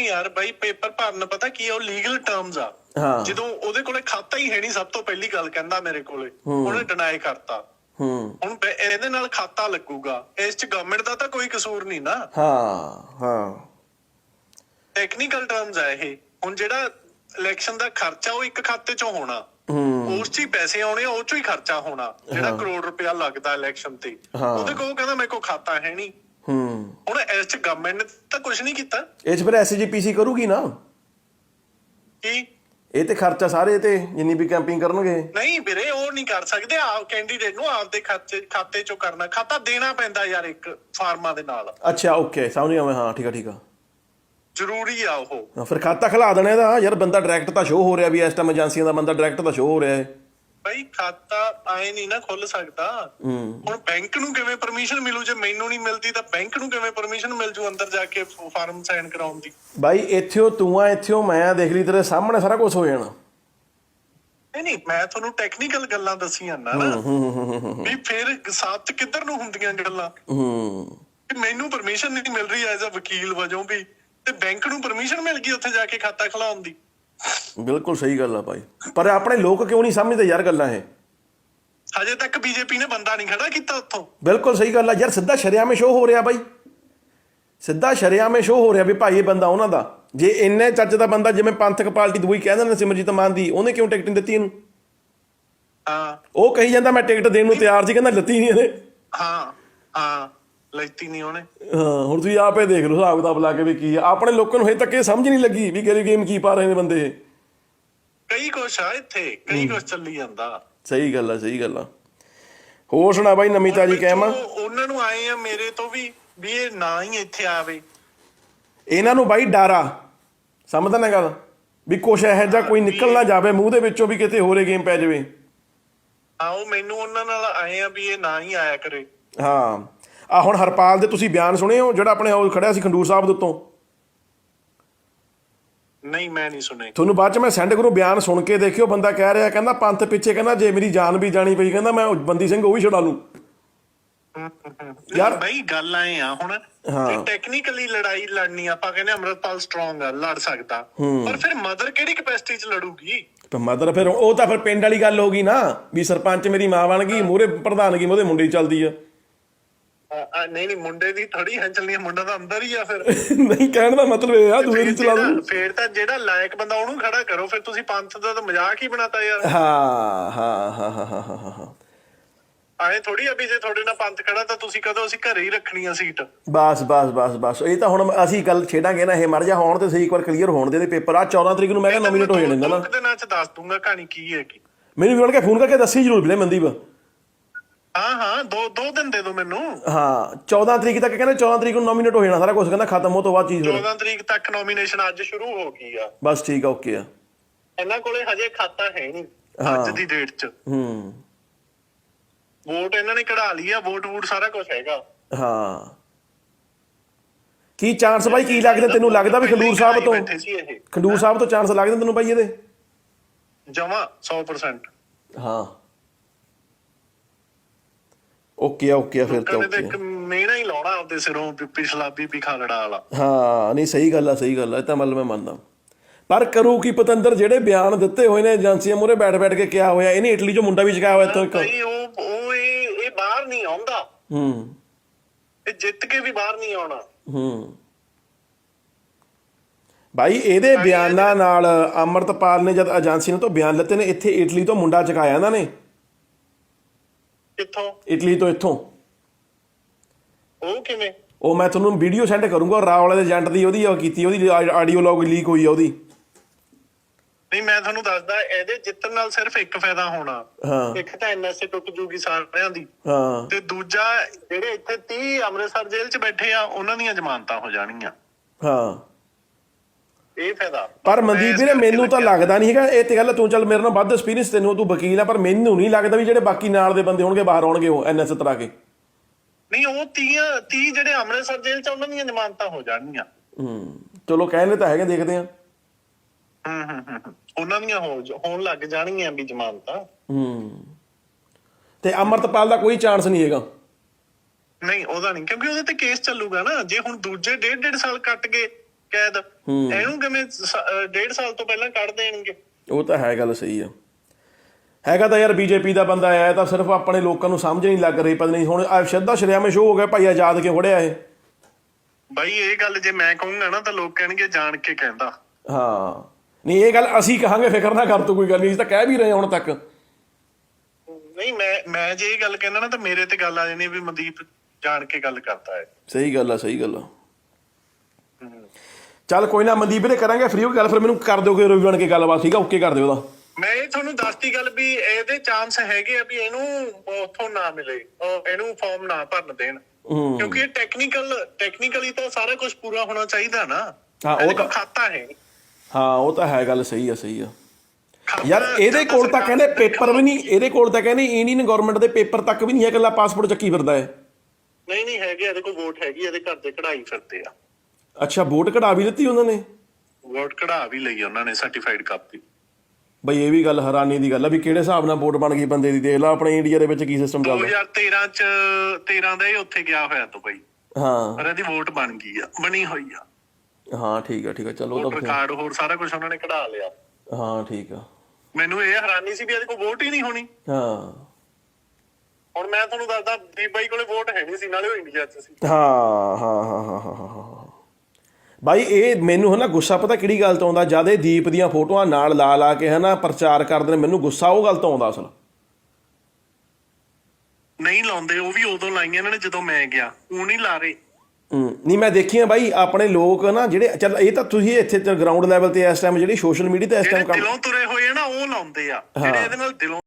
ਨਹੀਂ ਯਾਰ ਬਾਈ ਪੇਪਰ ਭਰਨ ਪਤਾ ਕੀ ਆ ਉਹ ਲੀਗਲ ਟਰਮਸ ਆ। ਹਾਂ। ਜਦੋਂ ਉਹਦੇ ਕੋਲੇ ਖਾਤਾ ਹੀ ਹੈ ਨਹੀਂ ਸਭ ਤੋਂ ਪਹਿਲੀ ਗੱਲ ਕਹਿੰਦਾ ਮੇਰੇ ਕੋਲੇ। ਉਹਨੇ ਡਿਨਾਈ ਕਰਤਾ। ਹੂੰ। ਹੁਣ ਬੈ- ਇਹਦੇ ਨਾਲ ਖਾਤਾ ਲੱਗੂਗਾ। ਇਸ ਚ ਗਵਰਨਮੈਂਟ ਦਾ ਤਾਂ ਕੋਈ ਕਸੂਰ ਨਹੀਂ ਨਾ। ਹਾਂ ਹਾਂ। ਟੈਕਨੀਕਲ ਟਰਮਸ ਆ ਇਹ। ਹੁਣ ਜਿਹੜਾ ਇਲੈਕਸ਼ਨ ਦਾ ਖਰਚਾ ਉਹ ਇੱਕ ਖਾਤੇ ਚੋਂ ਹੋਣਾ। ਹੂੰ। ਉਸ 'ਚ ਹੀ ਪੈਸੇ ਆਉਣੇ ਆ, ਉਹ 'ਚੋਂ ਹੀ ਖਰਚਾ ਹੋਣਾ। ਜਿਹੜਾ ਕਰੋੜ ਰੁਪਇਆ ਲੱਗਦਾ ਇਲੈਕਸ਼ਨ ਤੇ। ਹਾਂ। ਉਹਦੇ ਕੋਲ ਕਹਿੰਦਾ ਮੇਰੇ ਕੋਲ ਖਾਤਾ ਹੈ ਨਹੀਂ। ਹੂੰ। ਹੁਣ ਇਸ ਚ ਗਵਰਨਮੈਂਟ ਨੇ ਤਾਂ ਕੁਝ ਨਹੀਂ ਕੀਤਾ। ਇਹ 'ਚ ਫਿਰ ਐਸਜੀਪੀਸੀ ਕਰੂਗੀ ਨਾ? ਕੀ? ਇਹ ਤੇ ਖਰਚਾ ਸਾਰੇ ਤੇ ਜਿੰਨੀ ਵੀ ਕੈਂਪਿੰਗ ਕਰਨਗੇ। ਨਹੀਂ ਵੀਰੇ ਉਹ ਨਹੀਂ ਕਰ ਸਕਦੇ। ਆਪ ਕੈਂਡੀਡੇਟ ਨੂੰ ਆਪਦੇ ਖਾਤੇ ਖਾਤੇ ਚੋਂ ਕਰਨਾ ਖਾਤਾ ਦੇਣਾ ਪੈਂਦਾ ਯਾਰ ਇੱਕ ਫਾਰਮਾਂ ਦੇ ਨਾਲ। ਅੱਛਾ ਓਕੇ ਸਮਝ ਗਿਆ ਮੈਂ ਹਾਂ ਠੀਕ ਆ ਠੀਕ ਆ। ਜ਼ਰੂਰੀ ਆ ਉਹ। ਫਿਰ ਖਾਤਾ ਖਿਲਾ ਦੇਣਾ ਇਹਦਾ। ਯਾਰ ਬੰਦਾ ਡਾਇਰੈਕਟ ਤਾਂ ਸ਼ੋ ਹੋ ਰਿਹਾ ਵੀ ਇਸ ਟਾਈਮ ਏਜੰਸੀਆਂ ਦਾ ਬੰਦਾ ਡਾਇਰੈਕਟ ਤਾਂ ਸ਼ੋ ਹੋ ਰਿਹਾ ਹੈ ਬਈ ਖਾਤਾ ਆਏ ਨਹੀਂ ਨਾ ਖੁੱਲ ਸਕਦਾ। ਹੁਣ ਬੈਂਕ ਨੂੰ ਕਿਵੇਂ ਪਰਮਿਸ਼ਨ ਮਿਲੂ? ਜੇ ਮੈਨੂੰ ਨਹੀਂ ਮਿਲਦੀ ਤਾਂ ਬੈਂਕ ਨੂੰ ਕਿਵੇਂ ਪਰਮਿਸ਼ਨ ਮਿਲ ਜੂ ਅੰਦਰ ਜਾ ਕੇ ਫਾਰਮ ਸਾਈਨ ਕਰਾਉਣ ਦੀ? ਬਾਈ ਇੱਥੋਂ ਤੂੰ ਆ ਇੱਥੋਂ ਮੈਂ ਆ, ਦੇਖ ਲਈ ਤੇਰੇ ਸਾਹਮਣੇ ਸਾਰਾ ਕੁਝ ਹੋ ਜਾਣਾ। ਨਹੀਂ ਨਹੀਂ ਮੈਂ ਤੁਹਾਨੂੰ ਟੈਕਨੀਕਲ ਗੱਲਾਂ ਦੱਸੀਆਂ ਨਾ। ਨਾ ਵੀ ਫਿਰ ਸਾਥ ਕਿੱਧਰ ਨੂੰ ਹੁੰਦੀਆਂ ਗੱਲਾਂ? ਮੈਨੂੰ ਪਰਮਿਸ਼ਨ ਨਹੀਂ ਮਿਲ ਰਹੀ ਐਜ਼ ਅ ਵਕੀਲ ਵਜੋਂ ਵੀ। ਤੇ ਬੈਂਕ ਨੂੰ ਪਰਮਿਸ਼ਨ ਮਿਲ ਗਈ ਉੱਥੇ ਜਾ ਕੇ ਖਾਤਾ ਖੁਲਾਉਣ ਦੀ? ਬਿਲਕੁਲ ਸਹੀ ਗੱਲ ਆ ਭਾਈ। ਪਰ ਆਪਣੇ ਲੋਕ ਕਿਉਂ ਨਹੀਂ ਸਮਝਦੇ ਯਾਰ ਗੱਲਾਂ ਇਹ? ਹਜੇ ਤੱਕ ਬੀਜੇਪੀ ਨੇ ਬੰਦਾ ਨਹੀਂ ਖੜਾ ਕੀਤਾ ਉੱਥੋਂ। ਬਿਲਕੁਲ ਸਹੀ ਗੱਲ ਆ। ਯਾਰ ਸਿੱਧਾ ਸ਼ਰਿਆਮੇ ਸ਼ੋ ਹੋ ਰਿਹਾ ਬਾਈ। ਸਿੱਧਾ ਸ਼ਰਿਆਮੇ ਸ਼ੋ ਹੋ ਰਿਹਾ ਵੀ ਭਾਈ ਇਹ ਬੰਦਾ ਉਹਨਾਂ ਦਾ। ਜੇ ਇੰਨੇ ਚੱਜ ਦਾ ਬੰਦਾ ਜਿਵੇਂ ਪੰਥਕ ਪਾਰਟੀ ਦੂਈ ਕਹਿੰਦੇ ਨੇ ਸਿਮਰਜੀਤ ਮਾਨ ਦੀ ਉਹਨੇ ਕਿਉਂ ਟਿਕਟ ਨਹੀਂ ਦਿੱਤੀ ਇਹਨੂੰ? ਹਾਂ। ਉਹ ਕਹੀ ਜਾਂਦਾ ਮੈਂ ਟਿਕਟ ਦੇਣ ਨੂੰ ਤਿਆਰ ਸੀ ਕਹਿੰਦਾ ਲੱਤੀ ਨਹੀਂ ਇਹਨੇ। ਹਾਂ ਹਾਂ ਲੈਤੀ ਨਹੀਂ ਉਹਨੇ। ਹਾਂ ਹੁਣ ਤੁਸੀਂ ਆਪੇ ਦੇਖ ਲਓ ਹਿਸਾਬ ਕਿਤਾਬ ਲਾ ਕੇ ਵੀ ਕੀ ਆ। ਆਪਣੇ ਲੋਕਾਂ ਨੂੰ ਹਜੇ ਤੱਕ ਇਹ ਸਮਝ ਨਹੀਂ ਲੱਗੀ ਵੀ ਕਿਹੜੀ ਗੇਮ ਕੀ ਪਾ ਰਹੇ ਨੇ ਬੰਦੇ ਇਹ। ਕਈ ਕੁਛ ਆ ਇੱਥੇ ਕਈ ਕੁਛ ਚੱਲੀ ਜਾਂਦਾ। ਸਹੀ ਗੱਲ ਆ ਸਹੀ ਗੱਲ ਆ। ਹੋਰ ਸੁਣਾ ਬਾਈ ਨਵੀਂ ਤਾਜੀ ਕਹਿਮਾ ਉਹਨਾਂ ਨੂੰ ਆਏ ਆ ਮੇਰੇ ਤੋਂ ਵੀ ਵੀ ਇਹ ਨਾ ਹੀ ਇੱਥੇ ਆਵੇ। ਇਹਨਾਂ ਨੂੰ ਬਾਈ ਡਾਰਾ। ਸਮਝਦਾ ਨਾ ਗੱਲ? ਵੀ ਕੁਛ ਇਹੋ ਜਿਹਾ ਕੋਈ ਨਿਕਲ ਨਾ ਜਾਵੇ ਮੂੰਹ ਦੇ ਵਿੱਚੋਂ ਵੀ ਕਿਤੇ ਹੋਰੇ ਗੇਮ ਪੈ ਜਾਵੇ। ਆਓ ਮੈਨੂੰ ਉਹਨਾਂ ਨਾਲ ਆਏ ਆ ਵੀ ਇਹ ਨਾ ਹੀ ਆਇਆ ਕਰੇ। ਹਾਂ। ਆ ਹੁਣ ਹਰਪਾਲ ਦੇ ਤੁਸੀਂ ਬਿਆਨ ਸੁਣੇ ਹੋ ਜਿਹੜਾ ਆਪਣੇ ਖੜਿਆ ਸੀ ਖੰਡੂਰ ਸਾਹਿਬ ਦੇ ਉੱਤੋਂ? ਨਹੀਂ ਮੈਂ ਨਹੀਂ ਸੁਣੇ ਤੁਹਾਨੂੰ ਬਾਅਦ ਚ ਮੈਂ ਸੈਂਡ ਕਰੂੰ ਬਿਆਨ ਸੁਣ ਕੇ ਦੇਖਿਓ ਬੰਦਾ ਕਹਿ ਰਿਹਾ ਕਹਿੰਦਾ ਪੰਥ ਪਿੱਛੇ ਕਹਿੰਦਾ ਜੇ ਮੇਰੀ ਜਾਨ ਵੀ ਜਾਣੀ ਪਈ ਕਹਿੰਦਾ ਮੈਂ ਬੰਦੀ ਸਿੰਘ ਉਹ ਵੀ ਛੁਡਾ ਲੂੰ ਯਾਰ- ਬਈ ਗੱਲ ਆਏ ਆ ਹੁਣ ਟੈਕਨੀਕਲੀ ਲੜਾਈ ਲੜਨੀ ਆਪਾਂ ਕਹਿੰਦੇ ਅਮਰਤਪਾਲ ਸਟਰੋਂਗ ਆ ਲੜ ਸਕਦਾ। ਪਰ ਫਿਰ ਮਦਰ ਕਿਹੜੀ ਕਪੈਸਿਟੀ ਚ ਲੜੂਗੀ? ਤੇ ਮਦਰ ਫਿਰ ਉਹ ਤਾਂ ਫਿਰ ਪਿੰਡ ਵਾਲੀ ਗੱਲ ਹੋ ਗਈ ਨਾ ਵੀ ਸਰਪੰਚ ਮੇਰੀ ਮਾਂ ਬਣ ਗਈ ਮੂਰੇ ਪ੍ਰਧਾਨਗੀ ਉਹਦੇ ਮੁੰਡੇ ਚੱਲਦੀ ਆ। ਆ, ਨਹੀਂ ਨਹੀਂ ਮੁੰਡੇ ਦੀ ਥੋੜੀ ਹੈ ਚੱਲਣੀ ਮੁੰਡਾ ਤਾਂ ਅੰਦਰ ਹੀ ਆ ਫਿਰ। ਨਹੀਂ ਕਹਿਣ ਦਾ ਮਤਲਬ ਇਹ ਆ ਦੂਏ ਦੀ ਚਲਾ ਦੂੰ ਫਿਰ ਤਾਂ ਜਿਹੜਾ ਲਾਇਕ ਬੰਦਾ ਉਹਨੂੰ ਖੜਾ ਕਰੋ ਫਿਰ ਤੁਸੀਂ ਪੰਥ ਦਾ ਤਾਂ ਮਜ਼ਾਕ ਹੀ ਬਣਾਤਾ ਯਾਰ। ਹਾਂ ਹਾਂ ਹਾਂ ਹਾਂ ਹਾਂ ਐ ਥੋੜੀ ਵੀ ਜੇ ਤੁਹਾਡੇ ਨਾਲ ਪੰਥ ਖੜਾ ਤਾਂ ਤੁਸੀਂ ਕਦੋਂ ਅਸੀਂ ਘਰੇ ਹੀ ਰੱਖਣੀ ਆ ਸੀਟ? ਬਸ ਬਸ ਬਸ ਬਸ। ਇਹ ਤਾਂ ਹੁਣ ਅਸੀਂ ਗੱਲ ਛੇੜਾਂਗੇ ਨਾ ਇਹ ਮਰ ਜਾ ਹੋਣ ਤੇ ਸਹੀ ਇੱਕ ਵਾਰ ਕਲੀਅਰ ਹੋਣ ਦੇ ਇਹਦੇ ਪੇਪਰ ਆ 14 ਤਰੀਕ ਨੂੰ ਮੈਂ ਕਿਹਾ ਨੋਮੀਨੇਟ ਹੋ ਜਾਣੇ ਨੇ ਨਾ। ਦੋ ਕੁ ਦਿਨਾਂ ਚ ਦੱਸ ਦੂੰਗਾ ਕਹਾਣੀ ਕੀ ਹੈ ਕੀ ਮੈਨੂੰ ਵੀ ਕੇ ਫੋਨ ਕਰਕੇ ਦੱਸੀ ਜ਼ਰੂਰ ਵੀਰੇ ਮਨਦੀਪ। ਹਾਂ ਹਾਂ ਦੋ ਦੋ ਦਿਨ ਦੇ ਦਿਓ ਮੈਨੂੰ। ਹਾਂ 14 ਤਰੀਕ ਤੱਕ ਕਹਿੰਦੇ 14 ਤਰੀਕ ਨੂੰ ਨੋਮੀਨੇਟ ਹੋ ਜਾਣਾ ਸਾਰਾ ਕੁਝ ਕਹਿੰਦਾ ਖਤਮ ਹੋ ਤੋਂ ਬਾਅਦ ਚੀਜ਼ ਫਿਰ 14 ਤਰੀਕ ਤੱਕ ਨੋਮੀਨੇਸ਼ਨ ਅੱਜ ਸ਼ੁਰੂ ਹੋ ਗਈ ਆ। ਬਸ ਠੀਕ ਆ ਓਕੇ ਆ। ਇਹਨਾਂ ਕੋਲੇ ਹਜੇ ਖਾਤਾ ਹੈ ਨਹੀਂ। ਅੱਜ ਦੀ ਡੇਟ 'ਚ। ਹੂੰ। ਵੋਟ ਇਹਨਾਂ ਨੇ ਕਢਾ ਲਈ ਆ ਵੋਟ ਵੋਟ ਸਾਰਾ ਕੁਝ ਹੈਗਾ। ਹਾਂ। ਕੀ ਚਾਂਸ ਬਾਈ ਕੀ ਲੱਗਦਾ? ਤੈਨੂੰ ਲੱਗਦਾ ਵੀ ਖੰਡੂਰ ਸਾਹਿਬ ਤੋਂ ਖੰਡੂਰ ਸਾਹਿਬ ਤੋਂ ਚਾਂਸ ਲੱਗਦੇ ਤੈਨੂੰ ਬਾਈ ਇਹਦੇ? ਜਮਾ 100% ਹਾਂ। ਓਕੇ ਆ ਓਕੇ ਆ ਫਿਰ ਤਾਂ ਓਕੇ ਇੱਕ ਮੇਣਾ ਹੀ ਲਾਉਣਾ ਆਪਦੇ ਸਿਰੋਂ ਪਿਛਲਾ ਬੀਬੀ ਖਾਲੜਾ ਵਾਲਾ। ਹਾਂ ਨਹੀਂ ਸਹੀ ਗੱਲ ਆ ਸਹੀ ਗੱਲ ਆ ਇਹ ਤਾਂ ਮਤਲਬ ਮੈਂ ਮੰਨਦਾ। ਪਰ ਕਰੂ ਕੀ ਪਤੰਦਰ ਜਿਹੜੇ ਬਿਆਨ ਦਿੱਤੇ ਹੋਏ ਨੇ ਏਜੰਸੀਆਂ ਮੂਰੇ ਬੈਠ ਬੈਠ ਕੇ ਕਿਹਾ ਹੋਇਆ ਇਹਨੇ ਇਟਲੀ ਚੋਂ ਮੁੰਡਾ ਵੀ ਚਕਾਇਆ ਹੋਇਆ ਇੱਥੋਂ ਇੱਕ। ਭਾਈ ਉਹ ਉਹ ਇਹ ਇਹ ਬਾਹਰ ਨਹੀਂ ਆਉਂਦਾ। ਹੂੰ। ਇਹ ਜਿੱਤ ਕੇ ਵੀ ਬਾਹਰ ਨਹੀਂ ਆਉਣਾ। ਹੂੰ। ਭਾਈ ਇਹਦੇ ਬਿਆਨਾਂ ਨਾਲ ਅਮਰਤਪਾਲ ਨੇ ਜਦ ਏਜੰਸੀ ਨੇ ਤੋਂ ਬਿਆਨ ਲਿੱਤੇ ਨੇ ਇੱਥੇ ਇਟਲੀ ਤੋਂ ਮੁੰਡਾ ਚਕਾਇਆ ਇਹਨਾਂ ਨੇ। ਕਿੱਥੋਂ? ਇਟਲੀ ਤੋਂ ਇੱਥੋਂ। ਉਹ ਕਿਵੇਂ? ਉਹ ਮੈਂ ਤੁਹਾਨੂੰ ਵੀਡੀਓ ਸੈਂਡ ਕਰੂੰਗਾ ਰਾਹ ਵਾਲੇ ਦੇ ਏਜੰਟ ਦੀ ਉਹਦੀ ਉਹ ਕੀਤੀ ਉਹਦੀ ਆਡੀਓ ਲੌਗ ਲੀਕ ਹੋਈ ਆ ਉਹਦੀ। ਨਹੀਂ ਮੈਂ ਤੁਹਾਨੂੰ ਦੱਸਦਾ ਇਹਦੇ ਜਿੱਤਣ ਨਾਲ ਸਿਰਫ ਇੱਕ ਫਾਇਦਾ ਹੋਣਾ। ਹਾਂ। ਇੱਕ ਤਾਂ ਐਨਐਸਏ ਟੁੱਟ ਜੂਗੀ ਸਾਰਿਆਂ ਦੀ। ਹਾਂ। ਤੇ ਦੂਜਾ ਜਿਹੜੇ ਇੱਥੇ 30 ਅੰਮ੍ਰਿਤਸਰ ਜੇਲ੍ਹ 'ਚ ਬੈਠੇ ਆ ਉਹਨਾਂ ਦੀਆਂ ਜ਼ਮਾਨਤਾਂ ਹੋ ਜਾਣਗੀਆਂ ਹਾਂ। ਇਹ ਫਾਇਦਾ। ਪਰ ਮਨਦੀਪ ਵੀਰੇ ਮੈਨੂੰ ਤਾਂ। ਲੱਗਦਾ ਨਹੀਂ ਹੈਗਾ ਇਹ ਤੇ ਗੱਲ ਤੂੰ ਚੱਲ ਮੇਰੇ ਨਾਲ ਵੱਧ ਐਕਸਪੀਰੀਅੰਸ ਤੈਨੂੰ ਤੂੰ ਵਕੀਲ ਆ ਪਰ ਮੈਨੂੰ ਨਹੀਂ ਲੱਗਦਾ ਵੀ ਜਿਹੜੇ ਬਾਕੀ ਨਾਲ ਦੇ ਬੰਦੇ ਹੋਣਗੇ ਬਾਹਰ ਆਉਣਗੇ ਉਹ ਐਨਐਸ ਤਰਾ ਕੇ। ਨਹੀਂ ਉਹ 30 30 ਜਿਹੜੇ ਅੰਮ੍ਰਿਤਸਰ ਜੇਲ੍ਹ 'ਚ ਉਹਨਾਂ ਦੀਆਂ ਜ਼ਮਾਨਤਾਂ ਹੋ ਜਾਣਗੀਆਂ। ਹੂੰ ਚਲੋ ਕਹਿੰਦੇ ਤਾਂ ਹੈਗੇ ਦੇਖਦੇ ਆ ਹੂੰ ਹੂੰ। ਉਹਨਾਂ ਦੀਆਂ ਹੋਣ ਲੱਗ ਜਾਣਗੀਆਂ ਵੀ ਜ਼ਮਾਨਤਾਂ। ਹੂੰ ਤੇ ਅਮਰਤਪਾਲ ਦਾ ਕੋਈ ਚਾਂਸ ਨਹੀਂ ਹੈਗਾ। ਨਹੀਂ ਉਹਦਾ ਨਹੀਂ ਕਿਉਂਕਿ ਉਹਦੇ ਤੇ ਕੇਸ ਚੱਲੂਗਾ ਨਾ। ਜੇ ਹੁਣ ਦੂਜੇ ਡੇਢ ਡੇਢ ਸਾਲ ਕੱਟ ਗਏ ਕੈਦ। ਇਹਨੂੰ ਕਿਵੇਂ ਸ- ਅਹ ਡੇਢ ਸਾਲ ਤੋਂ ਪਹਿਲਾਂ ਕੱਢ ਦੇਣਗੇ? ਉਹ ਤਾਂ ਹੈ ਗੱਲ ਸਹੀ ਆ। ਹੈਗਾ ਤਾਂ ਯਾਰ ਬੀਜੇਪੀ ਦਾ ਬੰਦਾ ਆਇਆ ਤਾਂ ਸਿਰਫ ਆਪਣੇ ਲੋਕਾਂ ਨੂੰ ਸਮਝ ਨਹੀਂ ਲੱਗ ਰਹੀ ਪਤਾ ਨਹੀਂ ਹੁਣ ਸ਼ਰਧਾ ਸ਼ਰਿਆਮੇ ਸ਼ੋਅ ਹੋ ਗਿਆ ਭਾਈ ਆਜ਼ਾਦ ਕੇ ਫੜਿਆ ਇਹ? ਬਾਈ ਇਹ ਗੱਲ ਜੇ ਮੈਂ ਕਹੂੰਗਾ ਨਾ ਤਾਂ ਲੋਕ ਕਹਿਣਗੇ ਜਾਣ ਕੇ ਕਹਿੰਦਾ। ਹਾਂ। ਨਹੀਂ ਇਹ ਗੱਲ ਅਸੀਂ ਕਹਾਂਗੇ ਫਿਕਰ ਨਾ ਕਰ ਤੂੰ ਕੋਈ ਗੱਲ ਨਹੀਂ ਅਸੀਂ ਤਾਂ ਕਹਿ ਵੀ ਰਹੇ ਹੁਣ ਤੱਕ। ਨਹੀਂ ਮੈਂ ਮੈਂ ਜੇ ਇਹ ਗੱਲ ਕਹਿਣਾ ਨਾ ਤਾਂ ਮੇਰੇ ਤੇ ਗੱਲ ਆ ਜਾਣੀ ਵੀ ਮਨਦੀਪ ਜਾਣ ਕੇ ਗੱਲ ਕਰਦਾ ਹੈ। ਸਹੀ ਗੱਲ ਆ ਸਹੀ ਗੱਲ ਆ। ਚੱਲ ਕੋਈ ਨਾ ਮਨਦੀਪ ਵੀਰੇ ਕਰਾਂਗੇ ਫ੍ਰੀ ਹੋ ਕੇ ਗੱਲ ਫਿਰ ਮੈਨੂੰ ਕਰ ਦਿਓਗੇ ਰਵੀ ਬਣ ਕੇ ਗੱਲਬਾਤ ਠੀਕ ਆ? ਓਕੇ ਕਰ ਦਿਓ ਉਹਦਾ। ਮੈਂ ਇਹ ਤੁਹਾਨੂੰ ਦੱਸਤੀ ਗੱਲ ਵੀ ਇਹਦੇ ਚਾਂਸ ਹੈਗੇ ਆ ਵੀ ਇਹਨੂੰ ਉਥੋਂ ਨਾ ਮਿਲੇ ਉਹ ਇਹਨੂੰ ਫਾਰਮ ਨਾ ਭਰਨ ਦੇਣ। ਹੂੰ। ਕਿਉਂਕਿ ਇਹ ਟੈਕਨੀਕਲ ਟੈਕਨੀਕਲੀ ਤਾਂ ਸਾਰਾ ਕੁਝ ਪੂਰਾ ਹੋਣਾ ਚਾਹੀਦਾ ਨਾ। ਹਾਂ, ਉਹ ਇਹਦੇ ਕੋਲ ਤਾਂ- ਖਾਤਾ ਹੈ ਹਾਂ ਉਹ ਤਾਂ ਹੈ ਗੱਲ ਸਹੀ ਆ ਸਹੀ ਆ। ਖਾਤਾ ਯਾਰ ਇਹਦੇ ਕੋਲ ਤਾਂ ਸਰਕਾਰ ਕਹਿੰਦੇ ਪੇਪਰ ਵੀ ਨਹੀਂ ਇਹਦੇ ਕੋਲ ਤਾਂ ਕਹਿੰਦੇ ਇੰਡੀਅਨ ਗਵਰਨਮੈਂਟ ਦੇ ਪੇਪਰ ਤੱਕ ਵੀ ਨਹੀਂ ਹੈ ਇਕੱਲਾ ਪਾਸਪੋਰਟ ਚੱਕੀ ਫਿਰਦਾ ਹੈ ਨਹੀਂ ਨਹੀਂ ਹੈਗੇ ਇਹਦੇ ਕੋਲ ਵੋਟ ਹੈਗੀ ਇਹਦੇ ਘਰ ਦੇ ਕਢਾਈ ਫਿਰਦੇ ਆ। ਅੱਛਾ ਵੋਟ ਕਢਾ ਵੀ ਦਿੱਤੀ ਉਹਨਾਂ ਨੇ? ਵੋਟ ਕਢਾ ਵੀ ਲਈ ਉਹਨਾਂ ਨੇ ਸਰਟੀਫਾਈਡ ਕਾਪੀ। ਬਈ ਇਹ ਵੀ ਗੱਲ ਹੈਰਾਨੀ ਦੀ ਗੱਲ ਆ ਵੀ ਕਿਹੜੇ ਹਿਸਾਬ ਨਾਲ ਵੋਟ ਬਣ ਗਈ ਬੰਦੇ ਦੀ? ਦੇਖ ਲਾ ਆਪਣੇ ਇੰਡੀਆ ਦੇ ਵਿੱਚ ਕੀ ਸਿਸਟਮ ਚੱਲਦਾ 2013 ਚ 13 ਦਾ ਇਹ ਉੱਥੇ ਗਿਆ ਹੋਇਆ ਦੁਬਈ ਹਾਂ। ਪਰ ਇਹਦੀ ਵੋਟ ਬਣ ਗਈ ਆ ਬਣੀ ਹੋਈ ਆ। ਹਾਂ ਠੀਕ ਆ ਠੀਕ ਆ ਚਲੋ ਤਾਂ ਰਿਕਾਰਡ ਹੋਰ ਸਾਰਾ ਕੁਝ ਉਹਨਾਂ ਨੇ ਕਢਾ ਲਿਆ। ਹਾਂ ਠੀਕ ਆ। ਮੈਨੂੰ ਇਹ ਹੈਰਾਨੀ ਸੀ ਵੀ ਇਹਦੇ ਕੋਲ ਵੋਟ ਹੀ ਨਹੀਂ ਹੋਣੀ। ਹਾਂ। ਹੁਣ ਮੈਂ ਤੁਹਾਨੂੰ ਦੱਸਦਾ ਦੀਪ ਬਾਈ ਕੋਲੇ ਵੋਟ ਹੈ ਨਹੀਂ ਸੀ ਨਾਲੇ ਉਹ ਇੰਡੀਆ 'ਚ ਸੀ। ਹਾਂ ਹਾਂ ਹਾਂ, ਹਾਂ। ਬਾਈ ਇਹ ਮੈਨੂੰ ਹਨਾ ਗੁੱਸਾ ਪਤਾ ਕਿਹੜੀ ਗੱਲ ਤੋਂ ਆਉਂਦਾ? ਜਦ ਇਹ ਦੀਪ ਦੀਆਂ ਫੋਟੋਆਂ ਨਾਲ ਲਾ ਲਾ ਕੇ ਹਨਾ ਪ੍ਰਚਾਰ ਕਰਦੇ ਨੇ ਮੈਨੂੰ ਗੁੱਸਾ ਉਹ ਗੱਲ ਤੋਂ ਆਉਂਦਾ ਅਸਲ। ਨਹੀਂ ਲਾਉਂਦੇ ਉਹ ਵੀ ਉਦੋਂ ਲਾਈਆਂ ਇਹਨਾਂ ਨੇ ਜਦੋਂ ਮੈਂ ਗਿਆ। ਉਹ ਨਹੀਂ ਲਾ ਰਹੇ। ਨਹੀਂ ਮੈਂ ਦੇਖੀਆਂ ਬਾਈ ਆਪਣੇ ਲੋਕ ਨਾ ਜਿਹੜੇ ਚੱਲ ਇਹ ਤਾਂ ਤੁਸੀਂ ਇੱਥੇ ਗਰਾਊਂਡ ਲੈਵਲ ਤੇ ਇਸ ਟਾਈਮ ਜਿਹੜੀ ਸੋਸ਼ਲ ਮੀਡੀਆ ਤੇ ਇਸ ਟਾਈਮ ਕੰਮ ਦਿਲੋਂ ਤੁਰੇ ਹੋਏ ਆ ਨਾ ਉਹ ਲਾਉਂਦੇ ਆ। ਜਿਹੜੇ ਇਹਦੇ ਨਾਲ ਦਿਲੋਂ